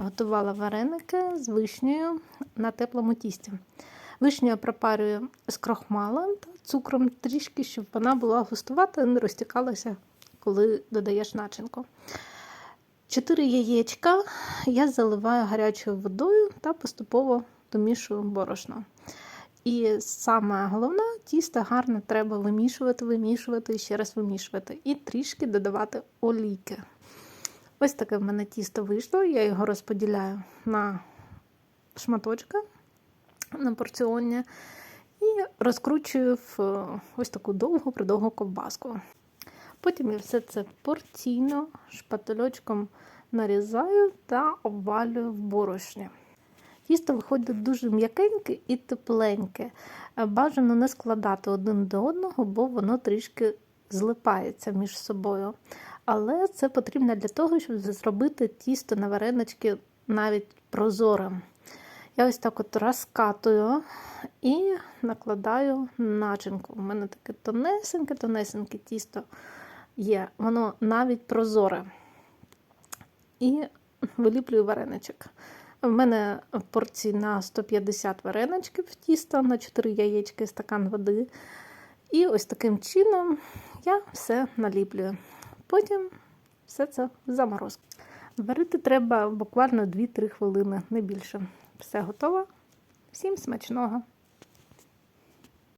готувала вареники з вишнею на теплому тісті. Вишню я пропарюю з крохмалем та цукром трішки, щоб вона була густувата і не розтікалася, коли додаєш начинку. Чотири яєчка я заливаю гарячою водою та поступово домішую борошно. І саме головне, тісто гарно треба вимішувати, вимішувати і ще раз вимішувати. І трішки додавати олійки. Ось таке в мене тісто вийшло. Я його розподіляю на шматочки на порціонні і розкручую в ось таку довгу придовгу ковбаску. Потім я все це порційно шпательочком нарізаю та обвалюю в борошні. Тісто виходить дуже м'якеньке і тепленьке. Бажано не складати один до одного, бо воно трішки злипається між собою. Але це потрібно для того, щоб зробити тісто на варенички навіть прозорим. Я ось так от розкатую і накладаю начинку. У мене таке тонесеньке, тонесеньке тісто є, воно навіть прозоре. І виліплюю вареничок. У мене порції на 150 вареничків тіста, на 4 яєчки, стакан води. І ось таким чином я все наліплюю. Потім все це замороз. Варити треба буквально 2-3 хвилини, не більше. Все готово. Всім смачного!